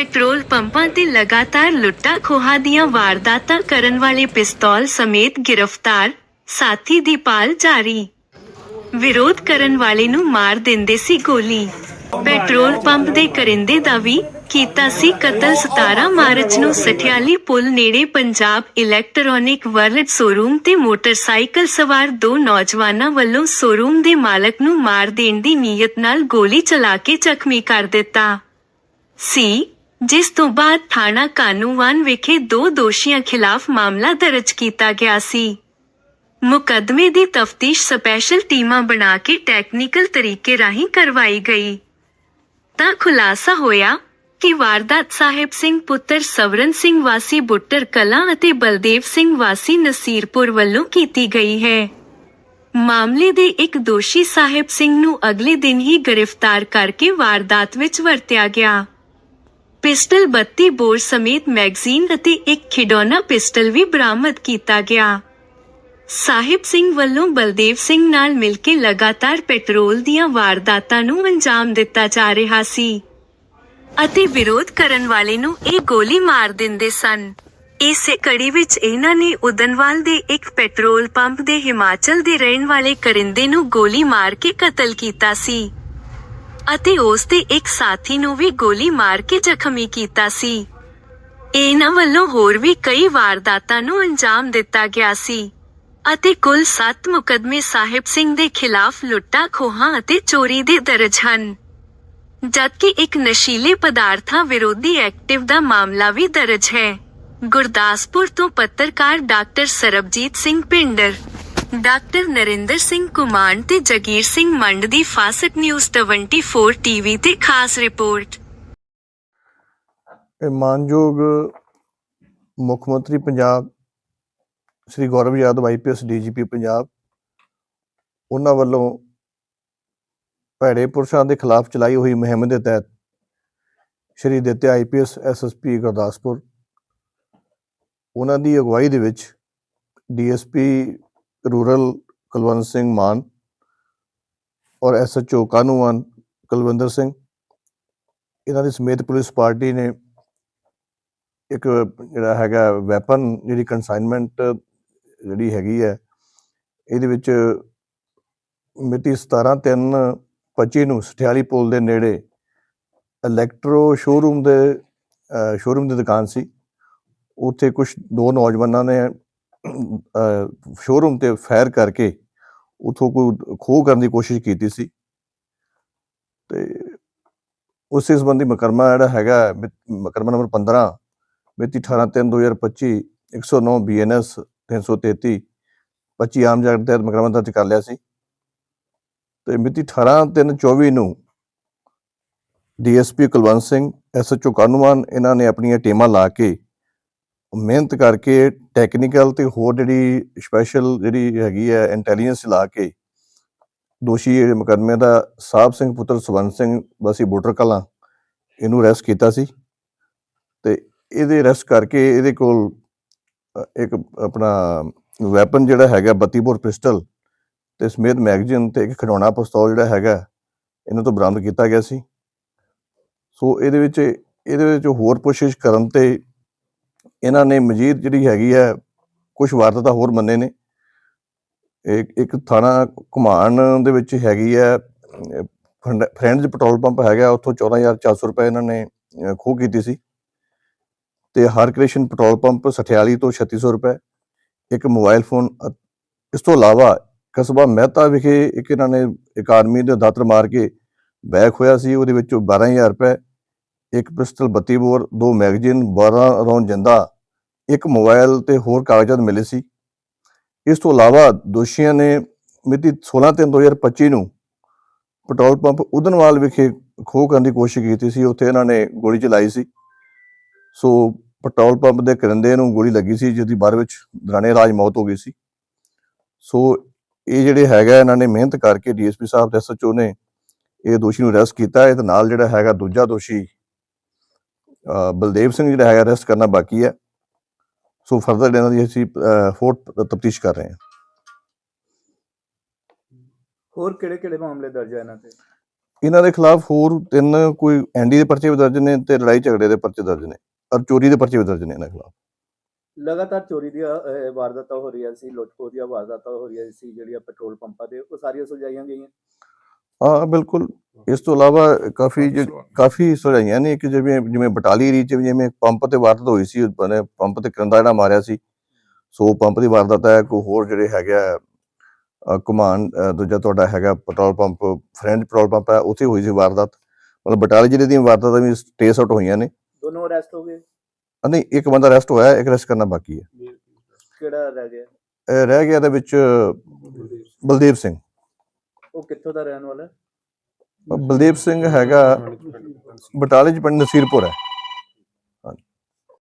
Petrol ਪੰਪਾਂ ਤੇ ਲਗਾਤਾਰ ਲੁੱਟਾਂ ਖੋਹਾਂ ਦੀਆਂ ਵਾਰਦਾਤਾਂ ਕਰਨ ਵਾਲੇ ਪਿਸਤੌਲ ਸਮੇਤ ਗ੍ਰਿਫਤਾਰ ਸਾਥੀ ਦੀ ਪਾਲ ਜਾਰੀ। ਵਿਰੋਧ ਕਰਨ ਵਾਲੇ ਨੂੰ ਮਾਰ ਦਿੰਦੇ ਸੀ ਗੋਲੀ। ਪੈਟਰੋਲ ਪੰਪ ਦੇ ਕਰਿੰਦੇ ਦਾ ਵੀ ਕੀਤਾ ਸੀ ਕਤਲ। 17 ਮਾਰਚ ਨੂੰ ਸਠਿਆਲੀ ਪੁਲ ਨੇੜੇ ਪੰਜਾਬ ਇਲੈਕਟ੍ਰੋਨਿਕ ਵਰਲਡ ਸ਼ੋਰੂਮ ਤੇ ਮੋਟਰਸਾਈਕਲ ਸਵਾਰ ਦੋ ਨੌਜਵਾਨਾਂ ਵੱਲੋਂ ਸ਼ੋਰੂਮ ਦੇ ਮਾਲਕ ਨੂੰ ਮਾਰ ਦੇਣ ਦੀ ਨੀਅਤ ਨਾਲ ਗੋਲੀ ਚਲਾ ਕੇ ਜ਼ਖਮੀ ਕਰ ਦਿੱਤਾ। ਸੀ ਜਿਸ ਤੋਂ ਬਾਅਦ ਥਾਣਾ ਕਾਨੂੰਵਾਨ ਵਿਖੇ ਦੋ ਦੋਸ਼ੀਆਂ ਖਿਲਾਫ ਮਾਮਲਾ ਦਰਜ ਕੀਤਾ ਗਿਆ ਸੀ। ਮੁਕਦਮੇ ਦੀ ਤਫਤੀਸ਼ ਸਪੈਸ਼ਲ ਟੀਮਾਂ ਬਣਾ ਕੇ ਟੈਕਨੀਕਲ ਤਰੀਕੇ ਰਾਹੀਂ ਕਰਵਾਈ ਗਈ। ਤਾਂ ਖੁਲਾਸਾ ਹੋਇਆ ਕਿ ਵਾਰਦਾਤ ਸਾਹਿਬ ਸਿੰਘ ਪੁੱਤਰ ਸਵਰਨ ਸਿੰਘ ਵਾਸੀ ਬੁੱਟਰ ਕਲਾ ਅਤੇ ਬਲਦੇਵ ਸਿੰਘ ਵਾਸੀ ਨਸੀਰਪੁਰ ਵੱਲੋਂ ਕੀਤੀ ਗਈ ਹੈ। ਮਾਮਲੇ ਦੇ ਇੱਕ ਦੋਸ਼ੀ ਸਾਹਿਬ ਸਿੰਘ ਨੂੰ ਅਗਲੇ ਦਿਨ ਹੀ ਗ੍ਰਿਫਤਾਰ ਕਰਕੇ ਵਾਰਦਾਤ ਵਿੱਚ ਵਰਤਿਆ ਗਿਆ। ਪਿਸਟਲ 32 ਬੋਰ ਸਮੇਤ ਮੈਗਜ਼ੀਨ ਅਤੇ ਇੱਕ ਖਿਡੌਣਾ ਪਿਸਟਲ ਵੀ ਬਰਾਮਦ ਕੀਤਾ ਗਿਆ। ਸਾਹਿਬ ਸਿੰਘ ਵੱਲੋਂ ਬਲਦੇਵ ਸਿੰਘ ਨਾਲ ਮਿਲ ਕੇ ਲਗਾਤਾਰ ਪੈਟਰੋਲ ਦੀਆਂ ਵਾਰਦਾਤਾਂ ਨੂੰ ਅੰਜਾਮ ਦਿੱਤਾ ਜਾ ਰਿਹਾ ਸੀ ਅਤੇ ਵਿਰੋਧ ਕਰਨ ਵਾਲੇ ਨੂੰ ਇਹ ਗੋਲੀ ਮਾਰ ਦਿੰਦੇ ਸਨ। ਇਸੇ ਕੜੀ ਵਿੱਚ ਇਹਨਾਂ ਨੇ ਉਦਨਵਾਲ ਦੇ ਇੱਕ ਪੈਟਰੋਲ ਪੰਪ ਦੇ ਹਿਮਾਚਲ ਦੇ ਰਹਿਣ ਵਾਲੇ ਕਰਿੰਦੇ ਨੂੰ ਗੋਲੀ ਮਾਰ ਕੇ ਕਤਲ ਕੀਤਾ ਸੀ। ਅਤੇ ਉਸ ਦੇ ਇੱਕ ਸਾਥੀ ਨੂੰ ਵੀ ਗੋਲੀ ਮਾਰ ਕੇ ਜ਼ਖਮੀ ਕੀਤਾ ਸੀ। ਇਹਨਾਂ ਵੱਲੋਂ ਹੋਰ ਵੀ ਕਈ ਵਾਰਦਾਤਾਂ ਨੂੰ ਅੰਜਾਮ ਦਿੱਤਾ ਗਿਆ ਸੀ ਅਤੇ ਕੁੱਲ 7 ਮੁਕਦਮੇ ਸਾਹਿਬ ਸਿੰਘ ਦੇ ਖਿਲਾਫ ਲੁੱਟਾਂ, ਖੋਹਾਂ ਅਤੇ ਚੋਰੀ ਦੇ ਦਰਜ ਹਨ। ਜਦਕਿ ਇੱਕ ਨਸ਼ੀਲੇ ਪਦਾਰਥਾਂ ਵਿਰੋਧੀ ਐਕਟਿਵ ਦਾ ਮਾਮਲਾ ਵੀ ਦਰਜ ਹੈ। ਗੁਰਦਾਸਪੁਰ ਤੋਂ ਪੱਤਰਕਾਰ ਡਾਕਟਰ ਸਰਬਜੀਤ ਸਿੰਘ ਪਿੰਡਰ ਡਾਕਟਰ ਨਰਿੰਦਰ ਸਿੰਘ ਕੁਮਾਨ ਤੇ ਜਗੀਰ ਸਿੰਘ ਮੰਡ ਦੀ ਫਾਸਟ ਨਿਊਜ਼ 24 ਟੀਵੀ ਤੇ ਖਾਸ ਰਿਪੋਰਟ। ਇਹ ਮਾਨਯੋਗ ਮੁੱਖ ਮੰਤਰੀ ਪੰਜਾਬ ਸ੍ਰੀ ਗੌਰਵ ਯਾਦਵ ਆਈਪੀਐਸ ਡੀਜੀਪੀ ਪੰਜਾਬ, ਉਹਨਾਂ ਵੱਲੋਂ ਭੈੜੇ ਪੁਰਸ਼ਾਂ ਦੇ ਖਿਲਾਫ ਚਲਾਈ ਹੋਈ ਮੁਹਿੰਮ ਦੇ ਤਹਿਤ ਸ਼੍ਰੀ ਦਿੱਤੇ ਆਈਪੀਐਸ ਐਸਐਸਪੀ ਗੁਰਦਾਸਪੁਰ, ਉਹਨਾਂ ਦੀ ਅਗਵਾਈ ਦੇ ਵਿੱਚ ਡੀਐਸਪੀ ਰੂਰਲ ਕੁਲਵੰਤ ਸਿੰਘ ਮਾਨ ਔਰ ਐਸਐਚਓ ਕਾਨੂੰਵਾਨ ਕੁਲਵਿੰਦਰ ਸਿੰਘ। ਇਹਨਾਂ ਦੀ ਸਮੇਤ ਪੁਲਿਸ ਪਾਰਟੀ ਨੇ ਇੱਕ ਜਿਹੜਾ ਹੈਗਾ ਵੈਪਨ ਜਿਹੜੀ ਕਨਸਾਈਨਮੈਂਟ ਜਿਹੜੀ ਹੈਗੀ ਹੈ, ਇਹਦੇ ਵਿੱਚ ਮਿਤੀ 17 3 25 ਨੂੰ ਸਠਿਆਲੀ ਪੁਲ ਦੇ ਨੇੜੇ ਇਲੈਕਟ੍ਰੋ ਸ਼ੋਰੂਮ ਦੇ ਸ਼ੋਰੂਮ ਦੀ ਦੁਕਾਨ ਸੀ। ਉੱਥੇ ਕੁਝ ਦੋ ਨੌਜਵਾਨਾਂ ਨੇ ਸ਼ੋਰੂਮ ਤੇ ਫਾਇਰ ਕਰਕੇ ਉਥੋਂ ਕੋਈ ਖੋਹ ਕਰਨ ਦੀ ਕੋਸ਼ਿਸ਼ ਕੀਤੀ ਸੀ। ਤੇ ਉਸੇ ਸੰਬੰਧੀ ਮਕਰਮਾ ਜਿਹੜਾ ਹੈਗਾ ਮਿ- ਮੁਕੱਦਮਾ ਨੰਬਰ 15 ਮਿਤੀ 18/3/2025 109 ਬੀਐਨਐਸ 333 25 ਆਮ ਜਗਤ ਤਹਿਤ ਮਕਰਮਾ ਦਰਜ ਕਰ ਲਿਆ ਸੀ। ਤੇ ਮਿਤੀ 18/3/24 ਨੂੰ ਡੀਐਸਪੀ ਕੁਲਵੰਤ ਸਿੰਘ ਐਸਐਚਓ ਕਾਨੂੰਵਾਨ ਇਹਨਾਂ ਨੇ ਆਪਣੀਆਂ ਟੀਮਾਂ ਲਾ ਕੇ ਮਿਹਨਤ ਕਰਕੇ ਟੈਕਨੀਕਲ ਤੇ ਹੋਰ ਜਿਹੜੀ ਸਪੈਸ਼ਲ ਜਿਹੜੀ ਹੈਗੀ ਹੈ ਇੰਟੈਲੀਜੈਂਸ ਲਾ ਕੇ ਦੋਸ਼ੀ ਜਿਹੜੇ ਮੁਕੱਦਮੇ ਦਾ ਸਾਹਿਬ ਸਿੰਘ ਪੁੱਤਰ ਸਵਰਨ ਸਿੰਘ, ਵਾਸੀ ਬੋਟਰ ਕਲਾਂ, ਇਹਨੂੰ ਅਰੈਸਟ ਕੀਤਾ ਸੀ ਤੇ ਇਹਦੇ ਅਰੈਸਟ ਕਰਕੇ ਇਹਦੇ ਕੋਲ ਇੱਕ ਆਪਣਾ ਵੈਪਨ ਜਿਹੜਾ ਹੈਗਾ 32 ਬੋਰ ਪਿਸਟਲ ਤੇ ਸਮੇਤ ਮੈਗਜ਼ੀਨ ਤੇ ਇੱਕ ਖਿਡੌਣਾ ਪਿਸਤੌਲ ਜਿਹੜਾ ਹੈਗਾ, ਇਹਨਾਂ ਤੋਂ ਬਰਾਮਦ ਕੀਤਾ ਗਿਆ ਸੀ। ਸੋ ਇਹਦੇ ਵਿੱਚ ਇਹਦੇ ਵਿੱਚ ਹੋਰ ਪੁੱਛਿਸ਼ ਕਰਨ ਤੇ ਇਹਨਾਂ ਨੇ ਮਜੀਦ ਜਿਹੜੀ ਹੈਗੀ ਹੈ ਕੁਝ ਵਾਰਦਾਤਾਂ ਹੋਰ ਮੰਨੇ ਨੇ। ਇੱਕ ਇੱਕ ਥਾਣਾ ਘੁਮਾਣ ਦੇ ਵਿੱਚ ਹੈਗੀ ਹੈ ਫਰੈਂਡਸ ਪੈਟਰੋਲ ਪੰਪ ਹੈਗਾ ਉੱਥੋਂ 14400 ਰੁਪਏ ਇਹਨਾਂ ਨੇ ਅਹ, ਖੋਹ ਕੀਤੀ ਸੀ। ਤੇ ਹਰਕ੍ਰਿਸ਼ਨ ਪੈਟਰੋਲ ਪੰਪ ਸਠਿਆਲੀ ਤੋਂ 3600 ਰੁਪਏ ਇੱਕ ਮੋਬਾਈਲ ਫੋਨ ਇਸ ਤੋਂ ਇਲਾਵਾ ਕਸਬਾ ਮਹਿਤਾ ਵਿਖੇ ਇੱਕ ਇਹਨਾਂ ਨੇ ਇੱਕ ਆਦਮੀ ਦੇ ਦਾਤਰ ਮਾਰ ਕੇ ਬੈਗ ਹੋਇਆ ਸੀ ਉਹਦੇ ਵਿੱਚੋਂ 12000 ਰੁਪਏ ਇੱਕ ਪਿਸਟਲ 32 ਬੋਰ ਦੋ ਮੈਗਜ਼ੀਨ 12 ਰੌਂਦ ਜਿੰਦਾ ਇੱਕ ਮੋਬਾਈਲ ਤੇ ਹੋਰ ਕਾਗਜ਼ਾਤ ਮਿਲੇ ਸੀ। ਇਸ ਤੋਂ ਇਲਾਵਾ ਦੋਸ਼ੀਆਂ ਨੇ ਮਿਤੀ 16/3/2025 ਨੂੰ ਪੈਟਰੋਲ ਪੰਪ ਉਦਨਵਾਲ ਵਿਖੇ ਖੋਹ ਕਰਨ ਦੀ ਕੋਸ਼ਿਸ਼ ਕੀਤੀ ਸੀ। ਉੱਥੇ ਇਹਨਾਂ ਨੇ ਗੋਲੀ ਚਲਾਈ ਸੀ। ਸੋ ਪੈਟਰੋਲ ਪੰਪ ਦੇ ਕਰਿੰਦੇ ਨੂੰ ਗੋਲੀ ਲੱਗੀ ਸੀ, ਜਿਹਦੀ ਬਾਅਦ ਵਿੱਚ ਦਰਾਣੇ ਰਾਜ ਮੌਤ ਹੋ ਗਈ ਸੀ। ਸੋ ਇਹ ਜਿਹੜੇ ਹੈਗਾ, ਇਹਨਾਂ ਨੇ ਮਿਹਨਤ ਕਰਕੇ ਡੀਐਸਪੀ ਸਾਹਿਬ ਤੇ ਐਸਐਚਓ ਨੇ ਇਹ ਦੋਸ਼ੀ ਨੂੰ ਅਰੈਸਟ ਕੀਤਾ। ਹੈ ਤੇ ਨਾਲ ਜਿਹੜਾ ਹੈਗਾ ਦੂਜਾ ਦੋਸ਼ੀ ਬਲਦੇਵ ਸਿੰਘ ਜਿਹੜਾ ਹੈਗਾ, ਅਰੈਸਟ ਕਰਨਾ ਬਾਕੀ ਹੈ। ਸੋ ਫਰਦਰ ਇਹਨਾਂ ਦੀ ਅਸੀਂ ਫੋਰਟ ਤਫਤੀਸ਼ ਕਰ ਰਹੇ ਹਾਂ ਹੋਰ ਕਿਹੜੇ ਕਿਹੜੇ ਮਾਮਲੇ ਦਰਜ ਹੈ ਇਹਨਾਂ ਤੇ? ਇਹਨਾਂ ਦੇ ਖਿਲਾਫ ਹੋਰ ਤਿੰਨ ਕੋਈ ਐਨਡੀ ਦੇ ਪਰਚੇ ਵੀ ਦਰਜ ਨੇ ਤੇ ਲੜਾਈ ਝਗੜੇ ਦੇ ਪਰਚੇ ਦਰਜ ਨੇ ਔਰ ਚੋਰੀ ਦੇ ਪਰਚੇ ਵੀ ਦਰਜ ਨੇ ਇਹਨਾਂ ਖਿਲਾਫ। ਲਗਾਤਾਰ ਚੋਰੀ ਦੀਆਂ ਵਾਰਦਾਤਾਂ ਹੋ ਰਹੀਆਂ ਸੀ ਲੁੱਟ-ਖੋਹ ਦੀਆਂ ਵਾਰਦਾਤਾਂ ਹੋ ਰਹੀਆਂ ਸੀ ਜਿਹੜੀਆਂ ਪੈਟਰੋਲ ਪੰਪਾਂ ਤੇ ਉਹ ਸਾਰੀਆਂ ਸੁਲਝਾਈਆਂ ਗਈਆਂ। ਹਾਂ ਬਿਲਕੁਲ। ਇਸ ਤੋਂ ਇਲਾਵਾ ਕਾਫੀ ਜ- ਕਾਫੀ ਸੁਝਾਈਆਂ ਨੇ ਕਿ ਜਿਵੇਂ ਜਿਵੇਂ ਬਟਾਲੀ ਏਰੀਏ ਚ ਵੀ ਜਿਵੇਂ ਪੰਪ ਤੇ ਵਾਰਦਾਤ ਹੋਈ ਸੀ ਬਨੇ ਪੰਪ ਤੇ ਕੰਦਾ ਜਿਹੜਾ ਮਾਰਿਆ ਸੀ ਸੋ ਪੰਪ ਦੀ ਵਾਰਦਾਤ ਹੈ ਕੋਈ ਹੋਰ ਜਿਹੜੇ ਹੈਗਾ ਅ, ਦੂਜਾ ਤੁਹਾਡਾ ਹੈਗਾ petrol pump friend petrol pump ਹੈ ਉੱਥੇ ਹੋਈ ਸੀ ਵਾਰਦਾਤ। ਮਤਲਬ ਬਟਾਲੀ ਜ਼ਿਲ੍ਹੇ ਦੀਆਂ ਵਾਰਦਾਤਾਂ ਵੀ ਟੇਸ ਆਊਟ ਹੋਈਆਂ ਨੇ। ਦੋਨੋਂ ਅਰੈਸਟ ਹੋ ਗਏ? ਨਹੀਂ ਇੱਕ ਬੰਦਾ ਅਰੈਸਟ ਹੋਇਆ ਇੱਕ ਅਰੈਸਟ ਕਰਨਾ ਬਾਕੀ ਹੈ। ਕਿਹੜਾ ਰਹਿ ਗਿਆ? ਇਹ ਰਹਿ ਗਿਆ ਇਹਦੇ ਵਿੱਚ ਬਲਦੇਵ ਸਿੰਘ। ਕਿੱਥੋਂ ਦਾ ਰਹਿਣ ਵਾਲਾ ਹੈ? ਬਲਦੇਵ ਸਿੰਘ ਹੈਗਾ ਬਟਾਲੇ ਚ ਪਿੰਡ ਨਸੀਰਪੁਰ ਹੈ